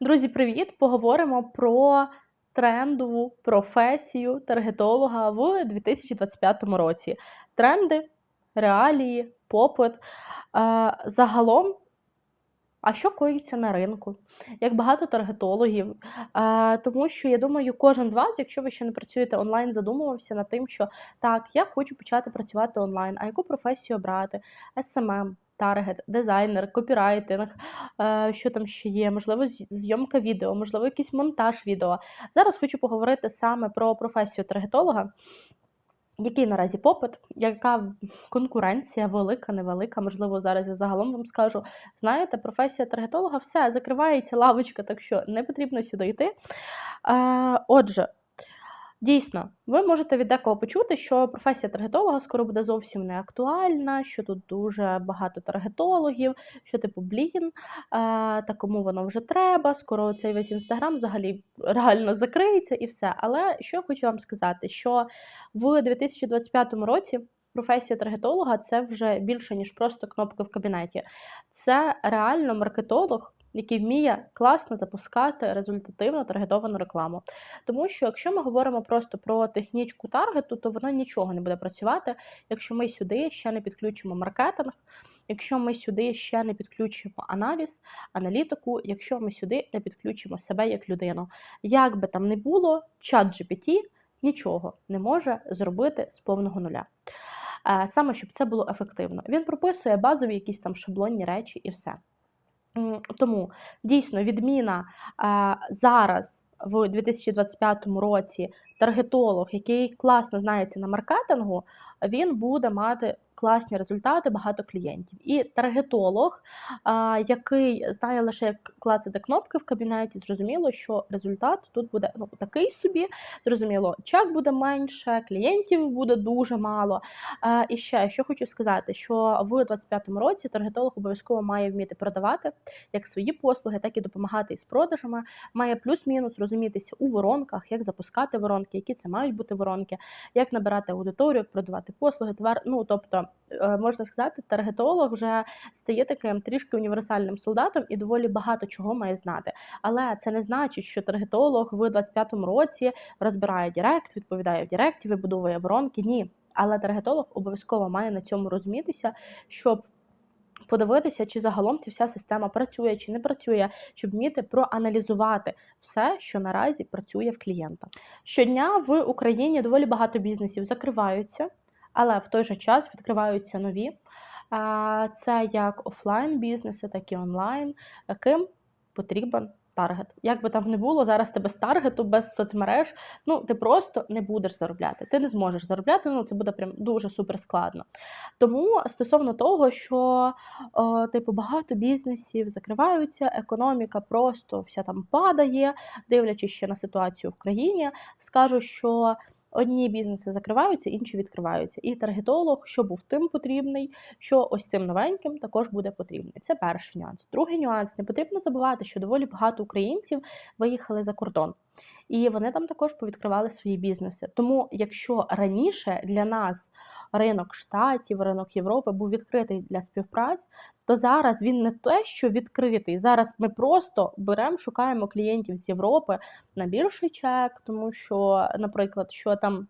Друзі, привіт! Поговоримо про трендову професію таргетолога в 2025 році. Тренди, реалії, попит. Е, Загалом, а що коїться на ринку? Як багато таргетологів? Е, Тому що я думаю, кожен з вас, якщо ви ще не працюєте онлайн, задумувався над тим, що так, я хочу почати працювати онлайн, а яку професію обрати? SMM, таргет, дизайнер, копірайтинг, е, що там ще є, можливо, зйомка відео, можливо, якийсь монтаж відео. Зараз хочу поговорити саме про професію таргетолога. Який наразі попит, яка конкуренція велика, невелика? Можливо, зараз я загалом вам скажу. Знаєте, професія таргетолога все закривається лавочка, так що не потрібно сюди йти. Е, отже, дійсно, ви можете від декого почути, що професія таргетолога скоро буде зовсім не актуальна, що тут дуже багато таргетологів, що типу блін, та кому воно вже треба, скоро цей весь інстаграм взагалі реально закриється і все. Але що я хочу вам сказати, що в 2025 році професія таргетолога це вже більше, ніж просто кнопки в кабінеті. Це реально маркетолог, який вміє класно запускати результативно таргетовану рекламу. Тому що якщо ми говоримо просто про технічку таргету, то воно нічого не буде працювати, якщо ми сюди ще не підключимо маркетинг. Якщо ми сюди ще не підключимо аналіз, аналітику, якщо ми сюди не підключимо себе як людину, як би там не було, чат GPT нічого не може зробити з повного нуля. Е, Саме щоб це було ефективно. Він прописує базові якісь там шаблонні речі і все. Тому дійсно відміна зараз в 2025 році таргетолог, який класно знається на маркетингу, він буде мати класні результати, багато клієнтів. І таргетолог, який знає лише як клацати кнопки в кабінеті, зрозуміло, що результат тут буде ну, такий собі. Зрозуміло, чек буде менше, клієнтів буде дуже мало. І ще що хочу сказати, що в 2025 році таргетолог обов'язково має вміти продавати як свої послуги, так і допомагати із продажами. Має плюс-мінус розумітися у воронках, як запускати воронки, які це мають бути воронки, як набирати аудиторію, продавати послуги, товар. Ну тобто, можна сказати, таргетолог вже стає таким трішки універсальним солдатом і доволі багато чого має знати. Але це не значить, що таргетолог в 25-му році розбирає Директ, відповідає в Директі, вибудовує воронки. Ні. Але таргетолог обов'язково має на цьому розумітися, щоб подивитися, чи загалом ця вся система працює чи не працює, щоб вміти проаналізувати все, що наразі працює в клієнта. Щодня в Україні доволі багато бізнесів закриваються, але в той же час відкриваються нові. Це як офлайн бізнеси, так і онлайн, яким потрібен таргет. Як би там не було, зараз ти без таргету, без соцмереж, ну ти просто не будеш заробляти. Ти не зможеш заробляти, ну це буде прям дуже супер складно. Тому стосовно того, що е, типу багато бізнесів закриваються, економіка просто вся там падає, дивлячись ще на ситуацію в країні, скажу, що. Одні бізнеси закриваються, інші відкриваються. І таргетолог, що був тим потрібний, що ось цим новеньким також буде потрібний. Це перший нюанс. Другий нюанс не потрібно забувати, що доволі багато українців виїхали за кордон, і вони там також повідкривали свої бізнеси. Тому, якщо раніше для нас ринок штатів, ринок Європи був відкритий для співпраць, то зараз він не те, що відкритий. Зараз ми просто беремо, шукаємо клієнтів з Європи на більший чек, тому що, наприклад, що там.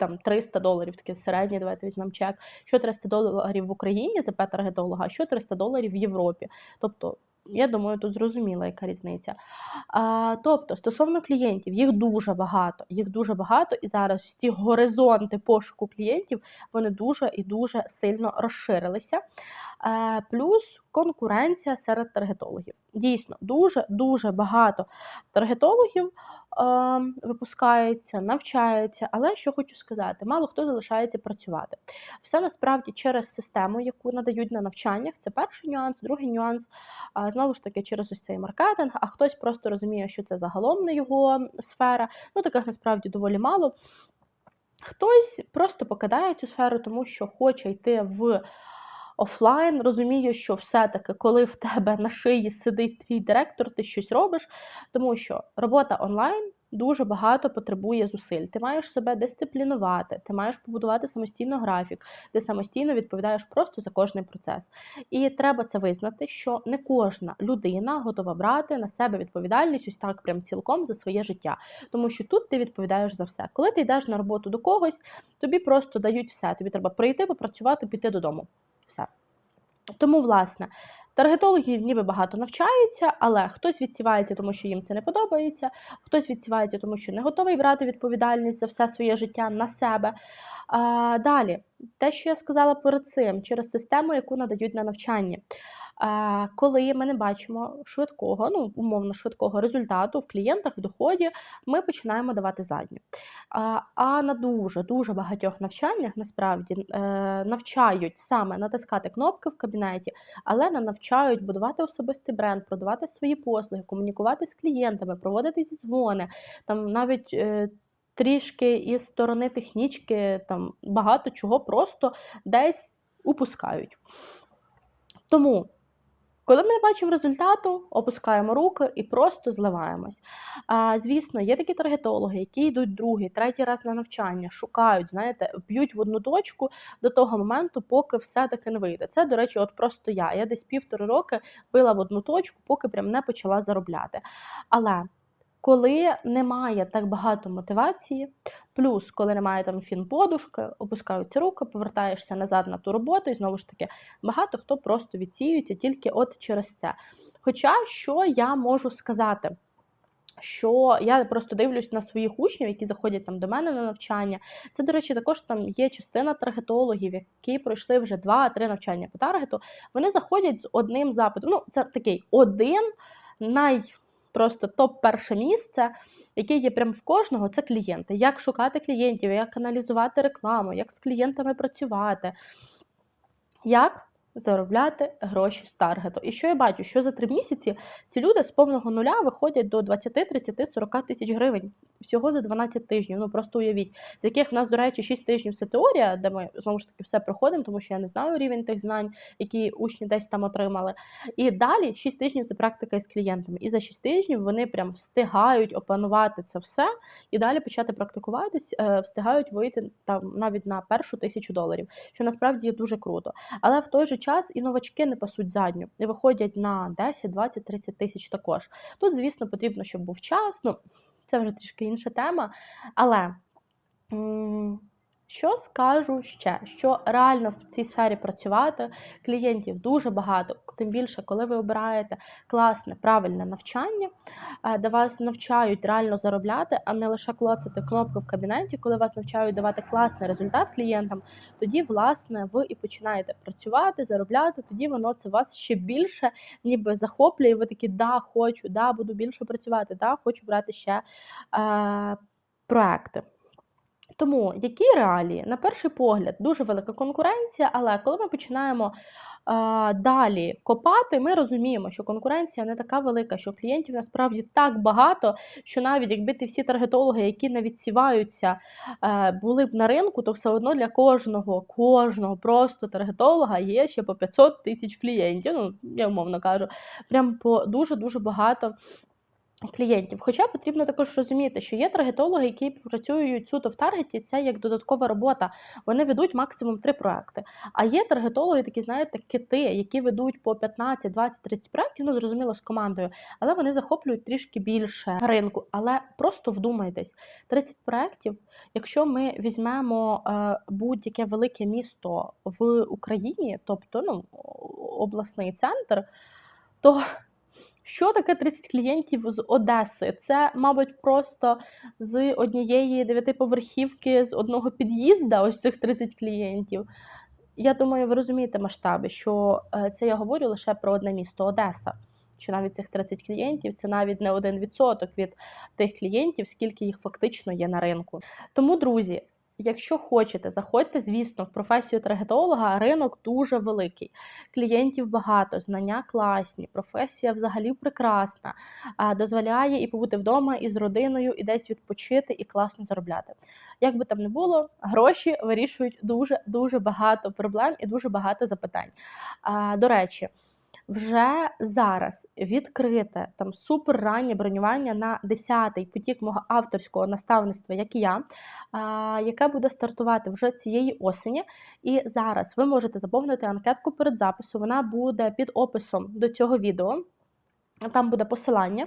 Там 300 доларів, таке середнє, давайте візьмемо чек. Що 300 доларів в Україні за пет-таргетолога, а що 300 доларів в Європі. Тобто, я думаю, тут зрозуміла, яка різниця. А, тобто, стосовно клієнтів, їх дуже багато. Їх дуже багато, і зараз ці горизонти пошуку клієнтів вони дуже і дуже сильно розширилися. А, плюс конкуренція серед таргетологів. Дійсно, дуже дуже багато таргетологів е, випускається, навчається, але що хочу сказати, мало хто залишається працювати. Все насправді через систему, яку надають на навчаннях. Це перший нюанс, другий нюанс знову ж таки через ось цей маркетинг. А хтось просто розуміє, що це загалом не його сфера. Ну таких насправді доволі мало. Хтось просто покидає цю сферу, тому що хоче йти в офлайн, розуміє, що все-таки, коли в тебе на шиї сидить твій директор, ти щось робиш, тому що робота онлайн дуже багато потребує зусиль. Ти маєш себе дисциплінувати, ти маєш побудувати самостійно графік, ти самостійно відповідаєш просто за кожний процес. І треба це визнати, що не кожна людина готова брати на себе відповідальність ось так прям цілком за своє життя. Тому що тут ти відповідаєш за все. Коли ти йдеш на роботу до когось, тобі просто дають все. Тобі треба прийти, попрацювати, піти додому. Тому, власне, таргетологів ніби багато навчаються, але хтось відсівається, тому що їм це не подобається, хтось відсівається, тому що не готовий брати відповідальність за все своє життя на себе. А, Далі, те, що я сказала перед цим, через систему, яку надають на навчання. Коли ми не бачимо швидкого, ну умовно швидкого результату в клієнтах в доході, ми починаємо давати задню. А, а на дуже дуже багатьох навчаннях насправді е, навчають саме натискати кнопки в кабінеті, але не навчають будувати особистий бренд, продавати свої послуги, комунікувати з клієнтами, проводити дзвони, там навіть. Е, Трішки із сторони технічки, там багато чого просто десь упускають. Тому коли ми не бачимо результату, опускаємо руки і просто зливаємось. А, Звісно, є такі таргетологи, які йдуть другий, третій раз на навчання, шукають, знаєте, б'ють в одну точку до того моменту, поки все-таки не вийде. Це, до речі, от просто я. Я десь півтори роки била в одну точку, поки прям не почала заробляти. Але коли немає так багато мотивації, плюс коли немає там фінподушки, опускаються руки, повертаєшся назад на ту роботу, і знову ж таки, багато хто просто відсіюється тільки от через це. Хоча що я можу сказати? Що я просто дивлюсь на своїх учнів, які заходять там до мене на навчання. Це, до речі, також там є частина таргетологів, які пройшли вже 2-3 навчання по таргету. Вони заходять з одним запитом. Ну, це такий один най просто топ-перше місце, яке є прям в кожного, це клієнти. Як шукати клієнтів, як аналізувати рекламу, як з клієнтами працювати. Як заробляти гроші з таргету. І що я бачу, що за три місяці ці люди з повного нуля виходять до 20, 30, 40 тисяч гривень всього за 12 тижнів. Ну просто уявіть, з яких в нас, до речі, 6 тижнів це теорія, де ми знову ж таки все проходимо, тому що я не знаю рівень тих знань, які учні десь там отримали. І далі 6 тижнів це практика із клієнтами. І за 6 тижнів вони прям встигають опанувати це все і далі почати практикуватись, е, встигають вийти там навіть на першу тисячу доларів, що насправді є дуже круто. Але в той же час і новачки не пасуть задню і виходять на 10, 20, 30 тисяч також. Тут, звісно, потрібно, щоб був час. Ну, це вже трішки інша тема. Але. Що скажу ще? Що реально в цій сфері працювати клієнтів дуже багато, тим більше, коли ви обираєте класне, правильне навчання, е, де вас навчають реально заробляти, а не лише клоцати кнопку в кабінеті, коли вас навчають давати класний результат клієнтам, тоді, власне, ви і починаєте працювати, заробляти, тоді воно це вас ще більше ніби захоплює. Ви такі, да, хочу, да, буду більше працювати, да, хочу брати ще е, проекти. Тому які реалії? На перший погляд, дуже велика конкуренція, але коли ми починаємо далі копати, ми розуміємо, що конкуренція не така велика, що клієнтів насправді так багато, що навіть якби ти всі таргетологи, які не відсіваються, е, були б на ринку, то все одно для кожного, кожного просто таргетолога є ще по 500 тисяч клієнтів. Ну, я умовно кажу, прям по дуже-дуже багато клієнтів. Хоча потрібно також розуміти, що є таргетологи, які працюють суто в таргеті, це як додаткова робота. Вони ведуть максимум три проекти. А є таргетологи, такі, знаєте, кити, які ведуть по 15, 20, 30 проєктів, ну зрозуміло, з командою, але вони захоплюють трішки більше ринку. Але просто вдумайтесь, 30 проєктів, якщо ми візьмемо е, будь-яке велике місто в Україні, тобто ну, обласний центр, то що таке 30 клієнтів з Одеси? Це, мабуть, просто з однієї дев'ятиповерхівки, з одного під'їзда, ось цих 30 клієнтів. Я думаю, ви розумієте масштаби, що е, це я говорю лише про одне місто Одеса. Що навіть цих 30 клієнтів це навіть не один відсоток від тих клієнтів, скільки їх фактично є на ринку. Тому, друзі, Якщо хочете, заходьте, звісно, в професію таргетолога, ринок дуже великий. Клієнтів багато, знання класні, професія взагалі прекрасна, дозволяє і побути вдома і з родиною, і десь відпочити, і класно заробляти. Як би там не було, гроші вирішують дуже дуже багато проблем і дуже багато запитань. До речі. Вже зараз відкрите там супер раннє бронювання на 10-й потік мого авторського наставництва, як і я, яке буде стартувати вже цієї осені. І зараз ви можете заповнити анкетку перед записом. Вона буде під описом до цього відео. Там буде посилання.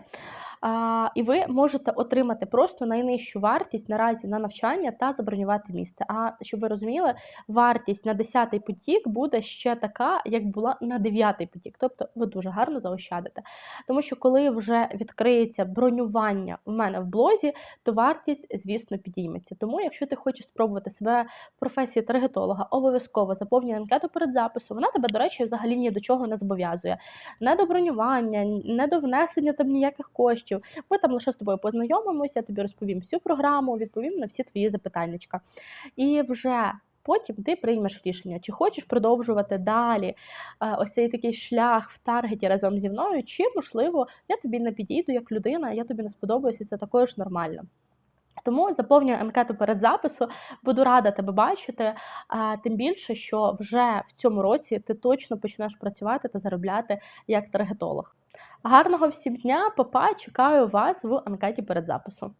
І ви можете отримати просто найнижчу вартість наразі на навчання та забронювати місце. А щоб ви розуміли, вартість на 10-й потік буде ще така, як була на 9-й потік. Тобто ви дуже гарно заощадите. Тому що коли вже відкриється бронювання в мене в блозі, то вартість, звісно, підійметься. Тому, якщо ти хочеш спробувати себе в професії таргетолога, обов'язково заповнюй анкету перед записом. Вона тебе, до речі, взагалі ні до чого не зобов'язує. Не до бронювання, не до внесення там ніяких коштів. Ми там лише з тобою познайомимося, я тобі розповім всю програму, відповім на всі твої запитання. І вже потім ти приймеш рішення, чи хочеш продовжувати далі е, ось цей такий шлях в таргеті разом зі мною, чи, можливо, я тобі не підійду як людина, я тобі не сподобаюся, це також нормально. Тому заповнюю анкету перед запису, буду рада тебе бачити. Тим більше, що вже в цьому році ти точно почнеш працювати та заробляти як таргетолог. Гарного всім дня, папа, чекаю вас в анкеті перед записом.